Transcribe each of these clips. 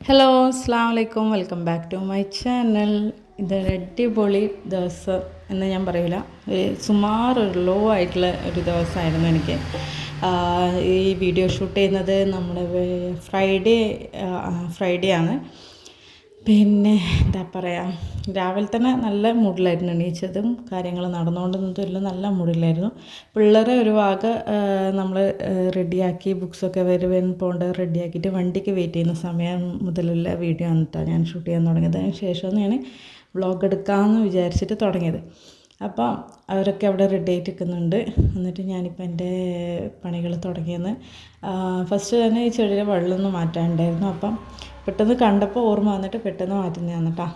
Hello അസ്സാം വലൈക്കും welcome back to my channel ഇതൊരു അടിപൊളി ദിവസം എന്ന് ഞാൻ പറയില്ല ഒരു സുമാർ ഒരു ലോ ആയിട്ടുള്ള ഒരു ദിവസമായിരുന്നു എനിക്ക്. ഈ വീഡിയോ ഷൂട്ട് ചെയ്യുന്നത് നമ്മുടെ ഫ്രൈഡേ ഫ്രൈഡേ ആണ്. പിന്നെ എന്താ പറയുക രാവിലെ തന്നെ നല്ല മൂഡിലായിരുന്നു എണീച്ചതും കാര്യങ്ങൾ നടന്നുകൊണ്ടിരുന്നതും എല്ലാം നല്ല മൂഡിലായിരുന്നു. പിള്ളേരെ ഒരു ഭാഗ നമ്മൾ റെഡിയാക്കി ബുക്സൊക്കെ വരുവാൻ പോകേണ്ടത് റെഡിയാക്കിയിട്ട് വണ്ടിക്ക് വെയിറ്റ് ചെയ്യുന്ന സമയം മുതലുള്ള വീഡിയോ ആണ് ഞാൻ ഷൂട്ട് ചെയ്യാൻ തുടങ്ങിയത്. അതിന് ശേഷമാണ് ഞാൻ വ്ളോഗ് എടുക്കാമെന്ന് വിചാരിച്ചിട്ട് തുടങ്ങിയത്. അപ്പോൾ അവരൊക്കെ അവിടെ റെഡി ആയിട്ട് നിൽക്കുന്നുണ്ട് എന്നിട്ട് ഞാനിപ്പോൾ എന്റെ പണികൾ തുടങ്ങിയെന്ന്. ഫസ്റ്റ് തന്നെ ഈ ചെടിയുടെ വെള്ളമൊന്നും മാറ്റാനുണ്ടായിരുന്നു അപ്പം പെട്ടെന്ന് കണ്ടപ്പോൾ ഓർമ്മ വന്നിട്ട് പെട്ടെന്ന് മാറ്റുന്നതാണ് കേട്ടോ.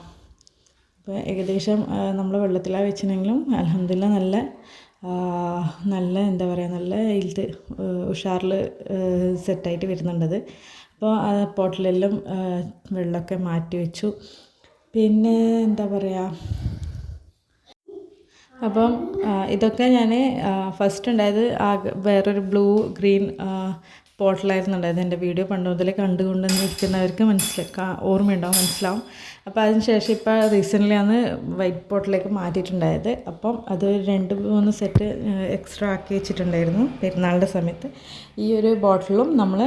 അപ്പോൾ ഏകദേശം നമ്മൾ വെള്ളത്തിലാണ് വെച്ചിനെങ്കിലും അലഹമില്ല നല്ല നല്ല എന്താ പറയുക നല്ല ഇതിൽ ഉഷാറിൽ സെറ്റായിട്ട് വരുന്നുണ്ടത്. അപ്പോൾ ആ പോട്ടിലെല്ലാം വെള്ളമൊക്കെ മാറ്റി വെച്ചു. പിന്നെ എന്താ പറയുക അപ്പം ഇതൊക്കെ ഞാൻ ഫസ്റ്റ് ഉണ്ടായത് ആ വേറൊരു ബ്ലൂ ഗ്രീൻ പോട്ടിലായിരുന്നു ഉണ്ടായത് എന്റെ വീഡിയോ പണ്ട് മുതലേ കണ്ടുകൊണ്ട് ഇരിക്കുന്നവർക്ക് മനസ്സിലാക്കാം ഓർമ്മയുണ്ടാവും മനസ്സിലാവും. അപ്പോൾ അതിന് ശേഷം ഇപ്പോൾ റീസെന്റ്ലി ആണ് വൈറ്റ് പോട്ടിലേക്ക് മാറ്റിയിട്ടുണ്ടായത്. അപ്പം അത് രണ്ട് മൂന്ന് സെറ്റ് എക്സ്ട്രാ ആക്കി വെച്ചിട്ടുണ്ടായിരുന്നു പെരുന്നാളിന്റെ സമയത്ത്. ഈ ഒരു ബോട്ടിലും നമ്മൾ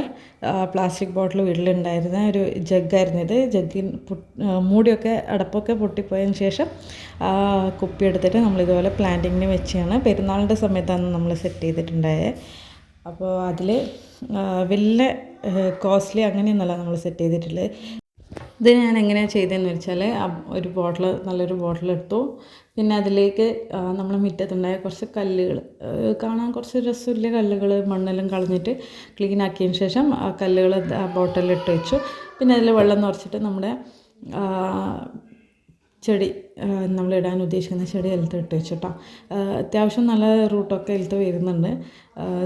പ്ലാസ്റ്റിക് ബോട്ടിൽ വീട്ടിലുണ്ടായിരുന്ന ഒരു ജഗ്ഗായിരുന്നു ഇത്. ജഗ്ഗിൻ മൂടിയൊക്കെ അടപ്പൊക്കെ പൊട്ടിപ്പോയതിന് ശേഷം കുപ്പി എടുത്തിട്ട് നമ്മൾ ഇതുപോലെ പ്ലാന്റിങ്ങിന് വെച്ചാണ് പെരുന്നാളിന്റെ സമയത്താണ് നമ്മൾ സെറ്റ് ചെയ്തിട്ടുണ്ടായത്. അപ്പോൾ അതിൽ വലിയ കോസ്റ്റ്ലി അങ്ങനെയൊന്നുമല്ല നമ്മൾ സെറ്റ് ചെയ്തിട്ടുള്ളത്. ഇത് ഞാൻ എങ്ങനെയാണ് ചെയ്തതെന്ന് വെച്ചാൽ ഒരു ബോട്ടിൽ നല്ലൊരു ബോട്ടിൽ എടുത്തു. പിന്നെ അതിലേക്ക് നമ്മൾ മുറ്റത്തുണ്ടായ കുറച്ച് കല്ലുകൾ കാണാൻ കുറച്ച് രസമില്ല കല്ലുകൾ മണ്ണെല്ലാം കളഞ്ഞിട്ട് ക്ലീൻ ആക്കിയതിന് ശേഷം ആ കല്ലുകൾ ആ ബോട്ടിലിട്ട് വെച്ചു. പിന്നെ അതിൽ വെള്ളം നിറച്ചിട്ട് നമ്മുടെ ചെടി നമ്മൾ ഇടാൻ ഉദ്ദേശിക്കുന്ന ചെടി അതിലത്ത് ഇട്ട് വെച്ചിട്ടോ. അത്യാവശ്യം നല്ല റൂട്ടൊക്കെ അതിലത്ത് വരുന്നുണ്ട്.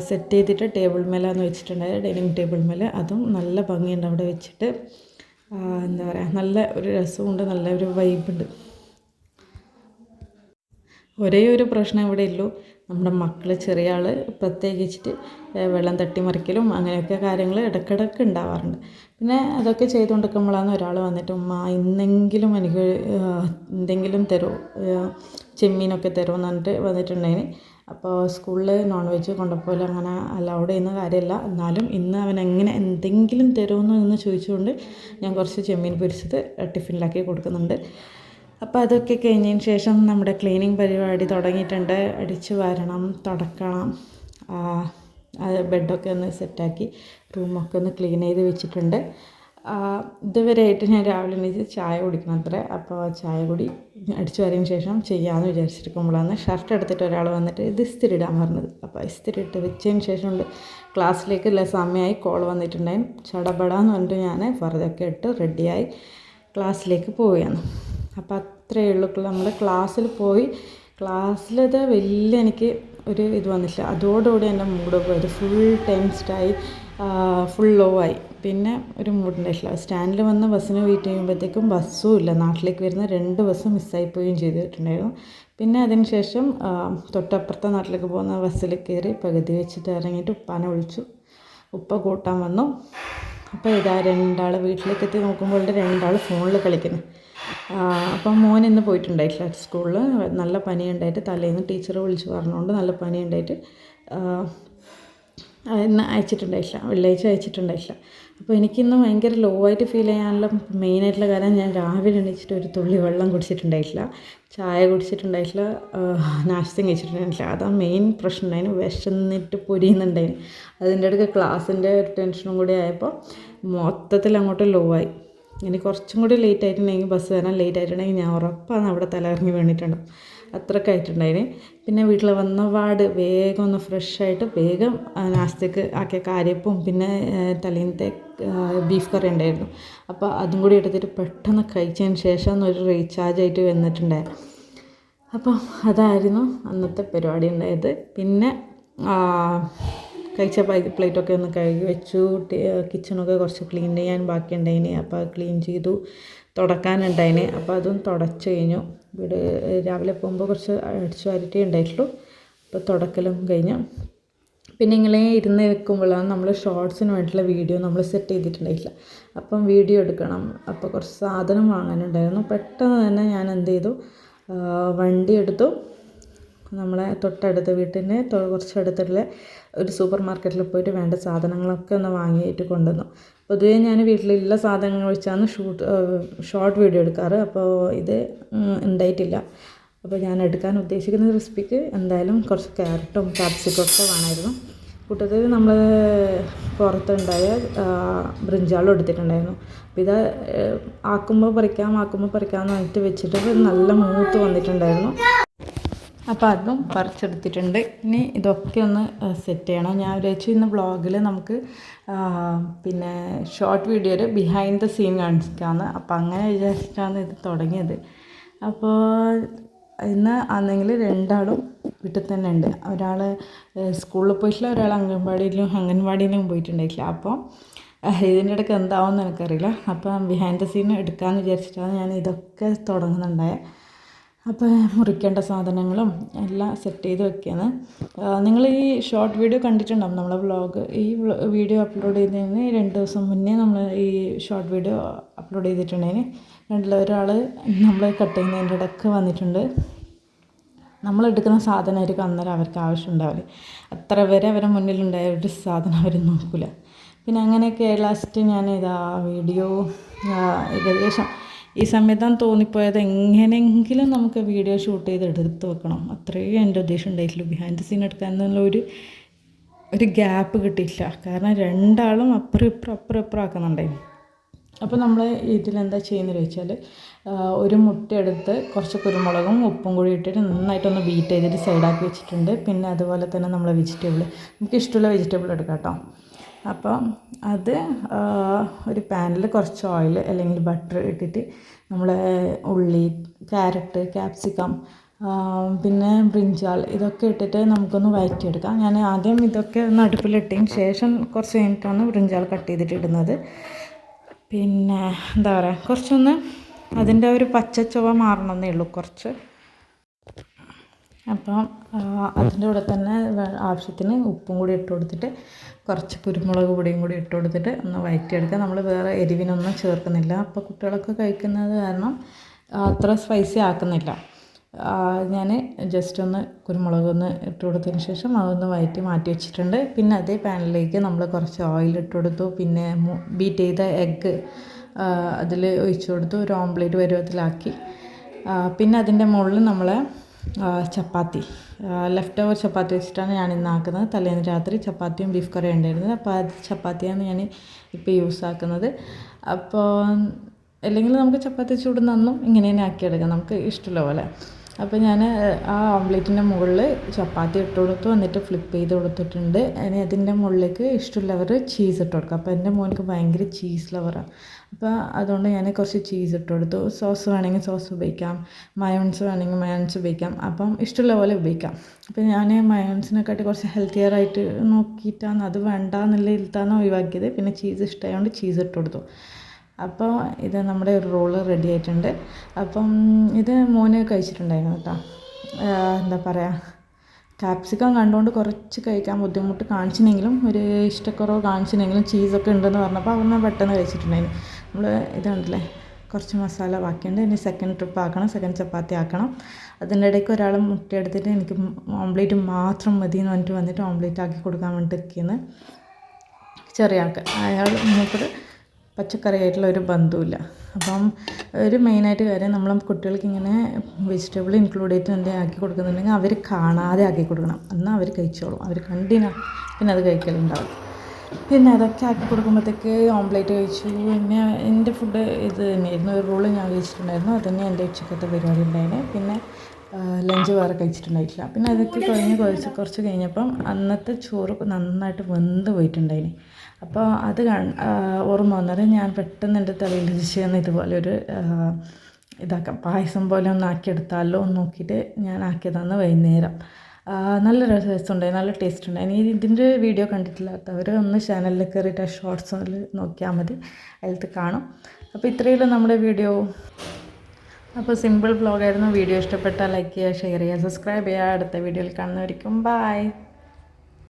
സെറ്റ് ചെയ്തിട്ട് ടേബിൾ മേലാന്ന് വെച്ചിട്ടുണ്ടായത് ഡൈനിങ് ടേബിൾ മേലെ. അതും നല്ല ഭംഗിയുണ്ട് അവിടെ വെച്ചിട്ട്. എന്താ പറയുക നല്ല ഒരു രസമുണ്ട് നല്ല ഒരു വൈബുണ്ട് ഒരേ ഒരു പ്രശ്നം ഇവിടെ ഉള്ളൂ നമ്മുടെ മക്കൾ ചെറിയ ആൾ പ്രത്യേകിച്ചിട്ട് വെള്ളം തട്ടിമറിക്കലും അങ്ങനെയൊക്കെ കാര്യങ്ങൾ ഇടയ്ക്കിടയ്ക്ക് ഉണ്ടാവാറുണ്ട്. പിന്നെ അതൊക്കെ ചെയ്തുകൊണ്ടിരിക്കുമ്പോഴാണ് ഒരാൾ വന്നിട്ട് ഉമ്മ ഇന്നെങ്കിലും എനിക്ക് എന്തെങ്കിലും തരുമോ ചെമ്മീനൊക്കെ തരുമോ എന്ന് പറഞ്ഞിട്ട് അപ്പോൾ സ്കൂളിൽ നോൺ വെജ് കൊണ്ടുപോലെ അങ്ങനെ അലൗഡ് ചെയ്യുന്ന കാര്യമല്ല എന്നാലും ഇന്ന് അവൻ എങ്ങനെ എന്തെങ്കിലും തരുമെന്ന് എന്ന് ചോദിച്ചുകൊണ്ട് ഞാൻ കുറച്ച് ചെമ്മീൻ പൊരിച്ചത് ടിഫിനിലാക്കി കൊടുക്കുന്നുണ്ട്. അപ്പോൾ അതൊക്കെ കഴിഞ്ഞതിന് ശേഷം നമ്മുടെ ക്ലീനിങ് പരിപാടി തുടങ്ങിയിട്ടുണ്ട്. അടിച്ചു വരണം തുടക്കണം. ബെഡൊക്കെ ഒന്ന് സെറ്റാക്കി റൂമൊക്കെ ഒന്ന് ക്ലീൻ ചെയ്ത് വെച്ചിട്ടുണ്ട്. ഇതുവരെയായിട്ട് ഞാൻ രാവിലെ എണീച്ച് ചായ കുടിക്കണം അത്ര. അപ്പോൾ ചായ കുടി അടിച്ചു വരതിന് ശേഷം ചെയ്യാമെന്ന് വിചാരിച്ചിരിക്കുമ്പോഴാണ് ഷർട്ട് എടുത്തിട്ട് ഒരാൾ വന്നിട്ട് ഇത് ഇസ്തിരി ഇടാൻ പറഞ്ഞത് അപ്പോൾ ഇസ്തിരി ഇട്ട് വെച്ചതിന് ശേഷമുണ്ട്. ക്ലാസ്സിലേക്കുള്ള സമയമായി കോൾ വന്നിട്ടുണ്ടായിരുന്നു. ചടപടാന്ന് പറഞ്ഞിട്ട് ഞാൻ ഫറതൊക്കെ ഇട്ട് റെഡിയായി ക്ലാസ്സിലേക്ക് പോവുകയാണ്. അപ്പോൾ അത്രയേ ഉള്ളൂ. നമ്മൾ ക്ലാസ്സിൽ പോയി ക്ലാസ്സിലത് വലിയ എനിക്ക് ഒരു ഇത് വന്നില്ല. അതോടുകൂടി എന്റെ മൂഡ് പോയത്. ഫുൾ ടെൻസ്ഡായി ഫുൾ ലോ ആയി. പിന്നെ ഒരു മൂഡ് ഉണ്ടായിട്ടില്ല. സ്റ്റാൻഡിൽ വന്ന് ബസ്സിന് വെയിറ്റ് ചെയ്യുമ്പോഴത്തേക്കും ബസ്സും ഇല്ല. നാട്ടിലേക്ക് വരുന്ന രണ്ട് ബസ്സും മിസ്സായി പോവുകയും ചെയ്തിട്ടുണ്ടായിരുന്നു. പിന്നെ അതിന് ശേഷം തൊട്ടപ്പുറത്തെ നാട്ടിലേക്ക് പോകുന്ന ബസ്സിൽ കയറി പകുതി വെച്ചിട്ട് ഇറങ്ങിയിട്ട് ഉപ്പാനെ വിളിച്ചു. ഉപ്പ കൂട്ടാൻ വന്നു. അപ്പോൾ ഇതാ രണ്ടാൾ വീട്ടിലേക്ക് എത്തി നോക്കുമ്പോൾ രണ്ടാൾ ഫോണിൽ കളിക്കുന്നു. അപ്പം മോൻ ഇന്ന് പോയിട്ടുണ്ടായിട്ടില്ല സ്കൂളിൽ നല്ല പനി ഉണ്ടായിട്ട് തലേന്ന് ടീച്ചർ വിളിച്ച് പറഞ്ഞുകൊണ്ട് നല്ല പനി ഉണ്ടായിട്ട് ഇന്ന് അയച്ചിട്ടുണ്ടായിട്ടില്ല. വെള്ളിയാഴ്ച അയച്ചിട്ടുണ്ടായിട്ടില്ല. അപ്പോൾ എനിക്കിന്ന് ഭയങ്കര ലോ ആയിട്ട് ഫീൽ ചെയ്യാനുള്ള മെയിനായിട്ടുള്ള കാര്യം ഞാൻ രാവിലെ എണീച്ചിട്ട് ഒരു തുള്ളി വെള്ളം കുടിച്ചിട്ടുണ്ടായിട്ടില്ല. ചായ കുടിച്ചിട്ടുണ്ടായിട്ടില്ല. നാശം കഴിച്ചിട്ടുണ്ടായിട്ടില്ല. അതാണ് മെയിൻ പ്രശ്നം. ഉണ്ടായിരുന്നു വിശന്നിട്ട് പൊരിയുന്നുണ്ടായിരുന്നു അതിന്റെ അടുത്ത് ക്ലാസ്സിന്റെ ഒരു ടെൻഷനും കൂടി ആയപ്പോൾ മൊത്തത്തിൽ അങ്ങോട്ട് ലോ ആയി. ഇനി കുറച്ചും കൂടി ലേറ്റ് ആയിട്ടുണ്ടെങ്കിൽ ബസ് വരാൻ ലേറ്റ് ആയിട്ടുണ്ടെങ്കിൽ ഞാൻ ഉറപ്പാണ് അവിടെ തലകറങ്ങി വീണിട്ടുണ്ടാവും അത്രയ്ക്ക് ആയിട്ടുണ്ടായിന്. പിന്നെ വീട്ടിൽ വന്ന പാട് വേഗം ഒന്ന് ഫ്രഷ് ആയിട്ട് വേഗം നാസ്തക്ക് ആക്കിയ കാര്യപ്പും പിന്നെ തലേന്നത്തെ ബീഫ് കറി ഉണ്ടായിരുന്നു. അപ്പോൾ അതും കൂടി എടുത്തിട്ട് പെട്ടെന്ന് കഴിച്ചതിന് ശേഷം ഒരു റീചാർജ് ആയിട്ട് വന്നിട്ടുണ്ടായി. അപ്പം അതായിരുന്നു അന്നത്തെ പരിപാടി ഉണ്ടായത്. പിന്നെ കഴിച്ച പ്ലേറ്റൊക്കെ ഒന്ന് കഴുകി വെച്ചു. കിച്ചണൊക്കെ കുറച്ച് ക്ലീൻ ചെയ്യാൻ ബാക്കിയുണ്ടായിന്. അപ്പോൾ ക്ലീൻ ചെയ്തു. തുടക്കാനുണ്ടായിന്. അപ്പോൾ അതും തുടച്ചു കഴിഞ്ഞു. വീട് രാവിലെ പോകുമ്പോൾ കുറച്ച് അടിച്ചു വാരിട്ടേ ഉണ്ടായിട്ടുള്ളൂ. അപ്പോൾ തുടക്കലും കഴിഞ്ഞു. പിന്നെ ഇങ്ങനെ ഇരുന്ന് നിൽക്കുമ്പോഴാണ് നമ്മൾ ഷോർട്സിന് വേണ്ടിയിട്ടുള്ള വീഡിയോ നമ്മൾ സെറ്റ് ചെയ്തിട്ടുണ്ടായിട്ടില്ല. അപ്പം വീഡിയോ എടുക്കണം. അപ്പോൾ കുറച്ച് സാധനം വാങ്ങാനുണ്ടായിരുന്നു. പെട്ടെന്ന് തന്നെ ഞാൻ എന്ത് ചെയ്തു? വണ്ടി എടുത്തു. നമ്മളെ തൊട്ടടുത്ത വീട്ടിന് തൊ- കുറച്ച് അടുത്തുള്ള ഒരു സൂപ്പർ മാർക്കറ്റിൽ പോയിട്ട് വേണ്ട സാധനങ്ങളൊക്കെ ഒന്ന് വാങ്ങിയിട്ട് കൊണ്ടുവന്നു. പൊതുവേ ഞാൻ വീട്ടിലുള്ള സാധനങ്ങൾ വെച്ചാണ് ഷൂട്ട് ഷോർട്ട് വീഡിയോ എടുക്കാറ്. അപ്പോൾ ഇത് ഉണ്ടായിട്ടില്ല. അപ്പോൾ ഞാൻ എടുക്കാൻ ഉദ്ദേശിക്കുന്ന റെസിപ്പിക്ക് എന്തായാലും കുറച്ച് ക്യാരറ്റും ക്യാപ്സിക്കും ഒക്കെ വേണമായിരുന്നു. കൂട്ടത്തിൽ നമ്മൾ പുറത്തുണ്ടായ ബ്രിഞ്ചാളും എടുത്തിട്ടുണ്ടായിരുന്നു. അപ്പോൾ ഇത് ആക്കുമ്പോൾ പറിക്കാം ആക്കുമ്പോൾ പറിക്കാമെന്ന് പറഞ്ഞിട്ട് വെച്ചിട്ട് നല്ല മൂത്ത് വന്നിട്ടുണ്ടായിരുന്നു. അപ്പോൾ അതും പറിച്ചെടുത്തിട്ടുണ്ട്. ഇനി ഇതൊക്കെ ഒന്ന് സെറ്റ് ചെയ്യണം. ഞാൻ വിചാരിച്ചു ഇന്ന് വ്ളോഗിൽ നമുക്ക് പിന്നെ ഷോർട്ട് വീഡിയോയിൽ ബിഹൈൻഡ് ദ സീൻ കാണിക്കാമെന്ന് അപ്പോൾ അങ്ങനെ വിചാരിച്ചിട്ടാണ് ഇത് തുടങ്ങിയത്. അപ്പോൾ ഇന്ന് ആണെങ്കിൽ രണ്ടാളും വീട്ടിൽ തന്നെ ഉണ്ട്. ഒരാൾ സ്കൂളിൽ പോയിട്ടില്ല ഒരാൾ അംഗൻവാടിയിലും അംഗൻവാടിയിലും പോയിട്ടുണ്ടായിട്ടില്ല. അപ്പോൾ ഇതിന്റെ ഇടയ്ക്ക് എന്താവും എന്ന് എനിക്കറിയില്ല. അപ്പം ബിഹൈൻഡ് ദ സീൻ എടുക്കാമെന്ന് വിചാരിച്ചിട്ടാണ് ഞാൻ ഇതൊക്കെ തുടങ്ങുന്നുണ്ടായത് അപ്പോൾ മുറിക്കേണ്ട സാധനങ്ങളും എല്ലാം സെറ്റ് ചെയ്ത് വെക്കുകയാണ് നിങ്ങൾ ഈ ഷോർട്ട് വീഡിയോ കണ്ടിട്ടുണ്ടാവും. നമ്മളെ വ്ളോഗ് ഈ വീഡിയോ അപ്ലോഡ് ചെയ്തതിന് രണ്ട് ദിവസം മുന്നേ നമ്മൾ ഈ ഷോർട്ട് വീഡിയോ അപ്ലോഡ് ചെയ്തിട്ടുണ്ടെങ്കിൽ രണ്ടിൽ ഒരാൾ നമ്മൾ കട്ട് ചെയ്യുന്നതിന്റെ ഇടയ്ക്ക് വന്നിട്ടുണ്ട്. നമ്മൾ എടുക്കുന്ന സാധനമായിരിക്കും അന്നേരം അവർക്ക് ആവശ്യമുണ്ടാവില്ല. അത്ര വരെ അവരെ മുന്നിലുണ്ടായ ഒരു സാധനം അവർ നോക്കില്ല പിന്നെ അങ്ങനെയൊക്കെ ലാസ്റ്റ് ഞാൻ ഇതാ വീഡിയോ ഏകദേശം ഈ സമയത്താണ് തോന്നിപ്പോയത് എങ്ങനെയെങ്കിലും നമുക്ക് വീഡിയോ ഷൂട്ട് ചെയ്ത് എടുത്ത് വെക്കണം. അത്രയും എന്റെ ഉദ്ദേശം ഉണ്ടായിട്ടുള്ളൂ ബിഹൈൻഡ് സീൻ എടുക്കാൻ എന്നുള്ള ഒരു ഒരു ഗ്യാപ്പ് കിട്ടിയില്ല കാരണം രണ്ടാളും അപ്പുറം ഇപ്പുറം അപ്പുറം ഇപ്പുറം ആക്കുന്നുണ്ടായിരുന്നു. അപ്പോൾ നമ്മൾ ഇതിലെന്താ ചെയ്യുന്നത് വെച്ചാൽ ഒരു മുട്ട എടുത്ത് കുറച്ച് കുരുമുളകും ഉപ്പും കൂടി ഇട്ടിട്ട് നന്നായിട്ടൊന്ന് ബീറ്റ് ചെയ്തിട്ട് സൈഡാക്കി വെച്ചിട്ടുണ്ട്. പിന്നെ അതുപോലെ തന്നെ നമ്മൾ വെജിറ്റബിൾ നമുക്ക് ഇഷ്ടമുള്ള വെജിറ്റബിൾ എടുക്കാം കേട്ടോ. അപ്പോൾ അത് ഒരു പാനിൽ കുറച്ച് ഓയിൽ അല്ലെങ്കിൽ ബട്ടർ ഇട്ടിട്ട് നമ്മൾ ഉള്ളി ക്യാരറ്റ് ക്യാപ്സിക്കം പിന്നെ ബ്രിഞ്ചാൾ ഇതൊക്കെ ഇട്ടിട്ട് നമുക്കൊന്ന് വഴറ്റിയെടുക്കാം ഞാൻ ആദ്യം ഇതൊക്കെ ഒന്ന് അടുപ്പിലിട്ടതിന് ശേഷം കുറച്ച് കഴിഞ്ഞിട്ടാണ് ബ്രിഞ്ചാൾ കട്ട് ചെയ്തിട്ട് ഇടുന്നത്. പിന്നെ എന്താ പറയുക കുറച്ചൊന്ന് അതിന്റെ ഒരു പച്ചച്ചുവ മാറണമെന്നേ ഉള്ളൂ കുറച്ച്. അപ്പം അതിന്റെ കൂടെ തന്നെ ആവശ്യത്തിന് ഉപ്പും കൂടി ഇട്ട് കൊടുത്തിട്ട് കുറച്ച് കുരുമുളക് പൊടിയും കൂടി ഇട്ട് കൊടുത്തിട്ട് ഒന്ന് വഴറ്റിയെടുക്കുക നമ്മൾ വേറെ എരിവിനൊന്നും ചേർക്കുന്നില്ല. അപ്പോൾ കുട്ടികളൊക്കെ കഴിക്കുന്നത് കാരണം അത്ര സ്പൈസി ആക്കുന്നില്ല. ഞാൻ ജസ്റ്റ് ഒന്ന് കുരുമുളക് ഒന്ന് ഇട്ട് കൊടുത്തതിന് ശേഷം അതൊന്ന് വഴറ്റി മാറ്റി വെച്ചിട്ടുണ്ട്. പിന്നെ അതേ പാനിലേക്ക് നമ്മൾ കുറച്ച് ഓയിൽ ഇട്ട് കൊടുത്തു. പിന്നെ ബീറ്റ് ചെയ്ത എഗ്ഗ് അതിൽ ഒഴിച്ചു കൊടുത്തു. ഒരു ഓംപ്ലേറ്റ് പരുവത്തിലാക്കി പിന്നെ അതിന്റെ മുകളിൽ നമ്മൾ ചപ്പാത്തി. ലെഫ്റ്റ് ഓവർ ചപ്പാത്തി വെച്ചിട്ടാണ് ഞാൻ ഇന്ന് ആക്കുന്നത്. തലേന്ന് രാത്രി ചപ്പാത്തിയും ബീഫ് കറിയും ഉണ്ടായിരുന്നത് അപ്പോൾ അത് ചപ്പാത്തിയാണ് ഞാൻ ഇപ്പോൾ യൂസ് ആക്കുന്നത്. അപ്പോൾ അല്ലെങ്കിൽ നമുക്ക് ചപ്പാത്തി ചൂടുന്ന നന്നും ഇങ്ങനെ തന്നെ ആക്കിയെടുക്കാം നമുക്ക് ഇഷ്ടമുള്ള പോലെ. അപ്പോൾ ഞാൻ ആ ഓംലേറ്റിന്റെ മുകളിൽ ചപ്പാത്തി ഇട്ട് കൊടുത്തു. എന്നിട്ട് ഫ്ലിപ്പ് ചെയ്ത് കൊടുത്തിട്ടുണ്ട്. ഇനി അതിന്റെ മുകളിലേക്ക് ഇഷ്ടമുള്ളവർ ചീസ് ഇട്ട് കൊടുക്കുക അപ്പോൾ എന്റെ മോനക്ക് ഭയങ്കര ചീസ് ലവറാണ് അപ്പോൾ അതുകൊണ്ട് ഞാൻ കുറച്ച് ചീസ് ഇട്ട് കൊടുത്തു സോസ് വേണമെങ്കിൽ സോസ് ഉപയോഗിക്കാം. മയോൺസ് വേണമെങ്കിൽ മയോൺസ് ഉപയോഗിക്കാം. അപ്പം ഇഷ്ടമുള്ള പോലെ ഉപയോഗിക്കാം. അപ്പോൾ ഞാൻ മയോൺസിനെക്കാട്ടി കുറച്ച് ഹെൽത്തിയർ ആയിട്ട് നോക്കിയിട്ടാണ് അത് വേണ്ട എന്നുള്ള ഇതിലാണ് ഒഴിവാക്കിയത്. പിന്നെ ചീസ് ഇഷ്ടമായതുകൊണ്ട് ചീസ് ഇട്ട് കൊടുത്തു അപ്പോൾ ഇത് നമ്മുടെ റോൾ റെഡി ആയിട്ടുണ്ട്. അപ്പം ഇത് മോന് കഴിച്ചിട്ടുണ്ടായിരുന്നു കേട്ടോ എന്താ പറയുക കാപ്സിക്കം കണ്ടുകൊണ്ട് കുറച്ച് കഴിക്കാൻ ബുദ്ധിമുട്ട് കാണിച്ചിനെങ്കിലും ഒരു ഇഷ്ടക്കുറവ് കാണിച്ചിനെങ്കിലും ചീസൊക്കെ ഉണ്ടെന്ന് പറഞ്ഞപ്പോൾ അവർ അവിടുന്ന് പെട്ടെന്ന് കഴിച്ചിട്ടുണ്ടായിരുന്നു. നമ്മൾ ഇതുണ്ടല്ലേ കുറച്ച് മസാല ബാക്കിയുണ്ട്. ഇനി സെക്കൻഡ് ട്രിപ്പ് ആക്കണം. സെക്കൻഡ് ചപ്പാത്തി ആക്കണം. അതിന്റെ ഇടയ്ക്ക് ഒരാൾ മുട്ടയെടുത്തിട്ട് എനിക്ക് ഓംലേറ്റ് മാത്രം മതി എന്ന് പറഞ്ഞിട്ട് വന്നിട്ട് ഓംലേറ്റ് ആക്കി കൊടുക്കാൻ വേണ്ടിയിട്ട് ഇരിക്കുന്നത് ചെറിയ ആൾക്ക്. അയാൾ മൂപ്പർ പച്ചക്കറിയായിട്ടുള്ള ഒരു ബന്ധവുമില്ല അപ്പം ഒരു മെയിനായിട്ട് കാര്യം നമ്മൾ കുട്ടികൾക്ക് ഇങ്ങനെ വെജിറ്റബിൾ ഇൻക്ലൂഡ് ചെയ്തിട്ട് എന്തെങ്കിലും ആക്കി കൊടുക്കുന്നുണ്ടെങ്കിൽ അവർ കാണാതെ ആക്കി കൊടുക്കണം. എന്നാൽ അവർ കഴിച്ചോളും. അവർ കണ്ടിനാ പിന്നെ അത് കഴിക്കലുണ്ടാവും പിന്നെ അതൊക്കെ ആക്കി കൊടുക്കുമ്പോഴത്തേക്ക് ഓംലേറ്റ് കഴിച്ചു. പിന്നെ എന്റെ ഫുഡ് ഇത് തന്നെയായിരുന്നു. ഒരു റോൾ ഞാൻ കഴിച്ചിട്ടുണ്ടായിരുന്നു. അത് തന്നെ എന്റെ ഉച്ചക്കത്തെ പരിപാടി ഉണ്ടായിരുന്നു പിന്നെ ലഞ്ച് വേറെ കഴിച്ചിട്ടുണ്ടായിട്ടില്ല. പിന്നെ അതൊക്കെ കഴിഞ്ഞ് കുറച്ച് കുറച്ച് കഴിഞ്ഞപ്പം അന്നത്തെ ചോറ് നന്നായിട്ട് വെന്ത് പോയിട്ടുണ്ടായിന്. അപ്പോൾ അത് ഓർമ്മ വന്നത് ഞാൻ പെട്ടെന്ന് എന്റെ തലയിൽ ചെയ്യുന്ന ഇതുപോലെ ഒരു ഇതാക്കാം. പായസം പോലെ ഒന്ന് ആക്കിയെടുത്താലോ എന്ന് നോക്കിയിട്ട് ഞാൻ ആക്കിയതാണ് വൈകുന്നേരം. നല്ല രസമുണ്ടായി നല്ല ടേസ്റ്റ് ഉണ്ടായി ഇനി ഇതിന്റെ വീഡിയോ കണ്ടിട്ടില്ലാത്തവർ ഒന്ന് ചാനലിൽ കയറിയിട്ട് ആ ഷോർട്സിൽ നോക്കിയാൽ മതി. അതിലത്ത് കാണും. അപ്പോൾ ഇത്രയുള്ള നമ്മുടെ വീഡിയോ. അപ്പോൾ സിമ്പിൾ വ്ളോഗായിരുന്നു വീഡിയോ ഇഷ്ടപ്പെട്ടാൽ ലൈക്ക് ചെയ്യുക ഷെയർ ചെയ്യുക സബ്സ്ക്രൈബ് ചെയ്യുക. അടുത്ത വീഡിയോയിൽ കാണുന്നവരിക്കും. ബൈ